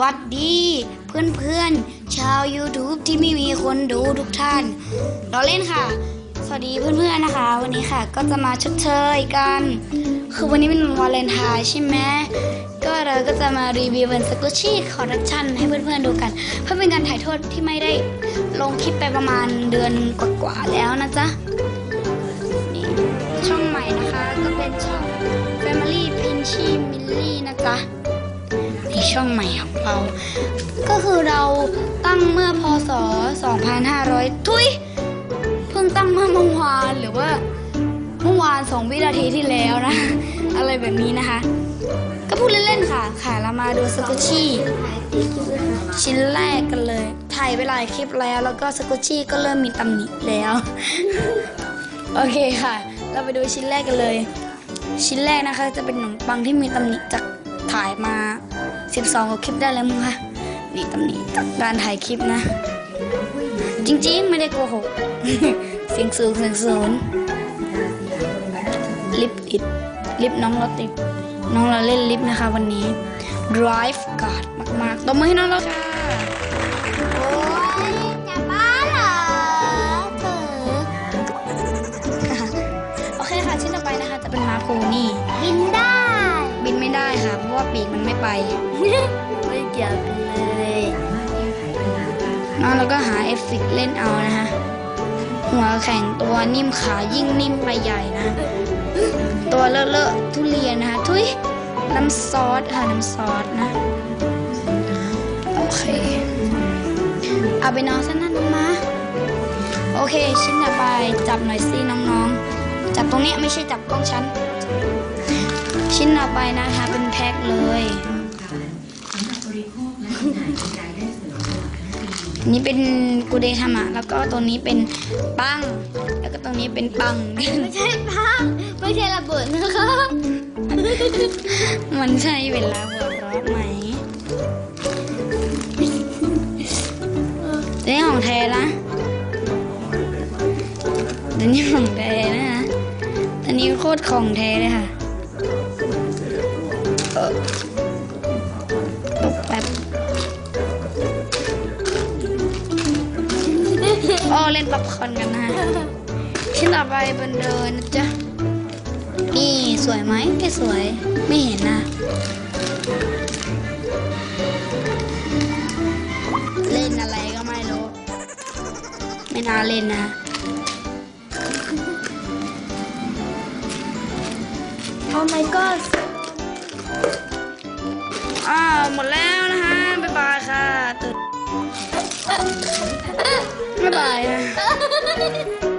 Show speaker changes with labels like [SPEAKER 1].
[SPEAKER 1] วัดดีเพื่อนๆ ชาว YouTube ที่ไม่มีคนดูทุกท่าน เราเล่นค่ะ สวัสดีเพื่อนๆนะคะ วันนี้ค่ะก็จะมาชดเชยกัน คือวันนี้เป็นวาเลนไทน์ใช่ไหมก็เราก็จะมารีวิวเป็นสกุชชี่คอร์รัปชันให้เพื่อนๆดูกัน เพื่อเป็นการถ่ายโทษที่ไม่ได้ลงคลิปไปประมาณเดือนกว่าๆแล้วนะจ๊ะนี่ช่องใหม่นะคะก็เป็นช่อง Family Pinchy Millie นะจ๊ะ ช่องใหม่ของเรา ก็คือเราตั้งเมื่อพศ 2500 ทุยเพิ่งตั้งเมื่อเมื่อวานหรือว่าเมื่อวาน2วินาทีที่แล้วนะ อะไรแบบนี้นะคะ ก็พูดเล่นๆค่ะ ค่ะเรามาดูสกุชี่ชิ้นแรกกันเลยถ่ายไปหลายคลิปแล้ว แล้วก็สกุชี่ก็เริ่มมีตำหนิแล้ว โอเคค่ะ เราไปดูชิ้นแรกกันเลย ชิ้นแรกนะคะจะเป็นขนมปังที่มีตำหนิจากถ่ายมา 12กว่าคลิปได้แล้วมึงค่ะนี่ตำหนิจากการถ่ายคลิปนะ จริงๆ ไม่ได้โกหก เสียงสูงเสียงสูงลิปติดลิปน้องเราติด น้องเราเล่นลิปนะคะ วันนี้ drive guard มากๆตบมือให้น้องเราค่ะ
[SPEAKER 2] โอ้ยจะบ้าเหรอเธอ
[SPEAKER 1] โอเคค่ะชิ้นต่อไปนะคะ จะเป็นมาโคนี่
[SPEAKER 2] บินได้
[SPEAKER 1] บินไม่ได้ ค่ะเพราะว่าปีกมันไม่ไป
[SPEAKER 2] ไม่เกี่ยวกันเลย
[SPEAKER 1] น้องเราก็หาเอฟเฟกต์เล่นเอานะคะหัวแข็งตัวนิ่มขายิ่งนิ่มไปใหญ่นะ ตัวเลอะเลอะทุเรียนนะคะทุยน้ำซอสค่ะน้ำซอสนะ โอเค เอาไปนอนซะนั่นมาโอเค ชิ้นต่อไปจับหน่อยสิน้องๆ จับตรงเนี้ยไม่ใช่จับกล้องฉัน ชิ้นต่อไปนะคะ เป็นแพ็คเลยนี่เป็นกูเดทามะแล้วก็ตรงนี้เป็นปัง แล้วก็ตรงนี้เป็นปัง
[SPEAKER 2] ไม่ใช่พัง ไม่ใช่ระเบิดนะคะ
[SPEAKER 1] มันใช่เวลาหัวเราะไหมนี่ของแท้นะตัวนี้ของแท้นะคะตัวนี้โคตรของแท้เลยค่ะเออตก แป๊บโอ้เล่นป๊อปคอนกันนะชิ้นต่อไปเป็นเดินนะจ๊ะ นี่สวยไหมไม่สวย ไม่เห็นนะเล่นอะไรก็ไม่รู้ ไม่น่าเล่นนะ
[SPEAKER 2] โอ้ my god
[SPEAKER 1] หมดแล้วนะคะ บ๊ายบายค่ะตื่นบ๊ายบายนะ